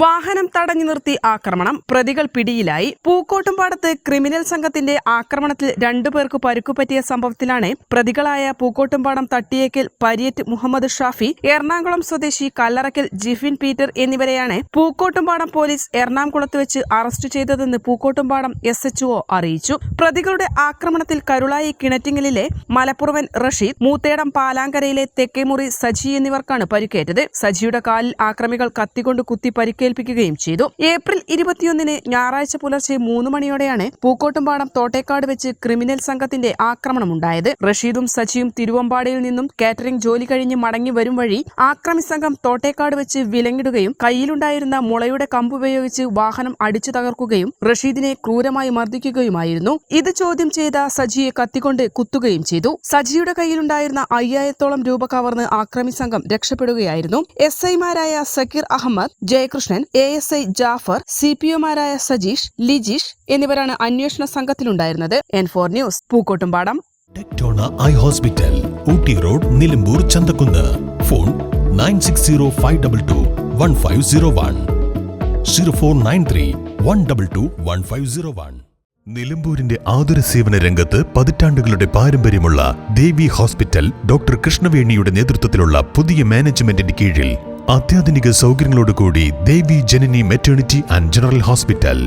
വാഹനം തടഞ്ഞു നിർത്തി ആക്രമണം. പ്രതികൾ പിടിയിലായി. പൂക്കോട്ടുംപാടത്ത് ക്രിമിനൽ സംഘത്തിന്റെ ആക്രമണത്തിൽ രണ്ടുപേർക്ക് പരുക്കുപറ്റിയ സംഭവത്തിലാണ് പ്രതികളായ പൂക്കോട്ടുംപാടം തട്ടിയേക്കൽ പരിയറ്റ് മുഹമ്മദ് ഷാഫി എറണാകുളം സ്വദേശി കല്ലറക്കൽ ജിഫിൻ പീറ്റർ എന്നിവരെയാണ് പൂക്കോട്ടുംപാടം പോലീസ് എറണാകുളത്ത് വെച്ച് അറസ്റ്റ് ചെയ്തതെന്ന് പൂക്കോട്ടുംപാടം എസ് എച്ച് ഒ അറിയിച്ചു. പ്രതികളുടെ ആക്രമണത്തിൽ കരുളായി കിണറ്റിങ്ങലിലെ മലപ്പുറവൻ റഷീദ് മൂത്തേടം പാലാങ്കരയിലെ തെക്കേമുറി സജി എന്നിവർക്കാണ് പരിക്കേറ്റത്. സജിയുടെ കാലിൽ ആക്രമികൾ കത്തിക്കൊണ്ട് കുത്തി പരിക്കേൽപ്പിക്കുകയും ചെയ്തു. ഏപ്രിൽ ഇരുപത്തിയൊന്നിന് ഞായറാഴ്ച പുലർച്ചെ മൂന്ന് മണിയോടെയാണ് പൂക്കോട്ടുംപാടം തോട്ടേക്കാട് വെച്ച് ക്രിമിനൽ സംഘത്തിന്റെ ആക്രമണം ആക്രമണമുണ്ടായത്. റഷീദും സജിയും തിരുവമ്പാടിയിൽ നിന്നും കാറ്ററിംഗ് ജോലി കഴിഞ്ഞ് മടങ്ങി വരും വഴി ആക്രമി സംഘം തോട്ടേക്കാട് വെച്ച് വിലങ്ങിടുകയും കയ്യിലുണ്ടായിരുന്ന മുളയുടെ കമ്പുപയോഗിച്ച് വാഹനം അടിച്ചു തകർക്കുകയും റഷീദിനെ ക്രൂരമായി മർദ്ദിക്കുകയുമായിരുന്നു. ഇത് ചോദ്യം ചെയ്ത സജിയെ കത്തിക്കൊണ്ട് കുത്തുകയും ചെയ്തു. സജിയുടെ കയ്യിലുണ്ടായിരുന്ന അയ്യായിരത്തോളം രൂപ കവർന്ന് ആക്രമി സംഘം രക്ഷപ്പെടുകയായിരുന്നു. എസ് ഐമാരായ Zakir Ahmed Jayakrishnan A S I Jafar C P ഒമാരായ Sajeesh Lijeesh എന്നിവരാണ് അന്വേഷണ സംഘത്തിലുണ്ടായിരുന്നത്. N four news Pookkottumpadam. Tectona eye hospital Ooty road Nilambur Chanthakkunnu. Phone nine six zero five double two one five zero one. Zero four nine three one double two one five zero one. നിലമ്പൂരിന്റെ ആതുര സേവന രംഗത്ത് പതിറ്റാണ്ടുകളുടെ പാരമ്പര്യമുള്ള ദേവി hospital doctor കൃഷ്ണവേണിയുടെ നേതൃത്വത്തിലുള്ള പുതിയ മാനേജ്മെന്റിന് കീഴിൽ അത്യാധുനിക സൗകര്യങ്ങളോടുകൂടി Devi Janani maternity and general hospital.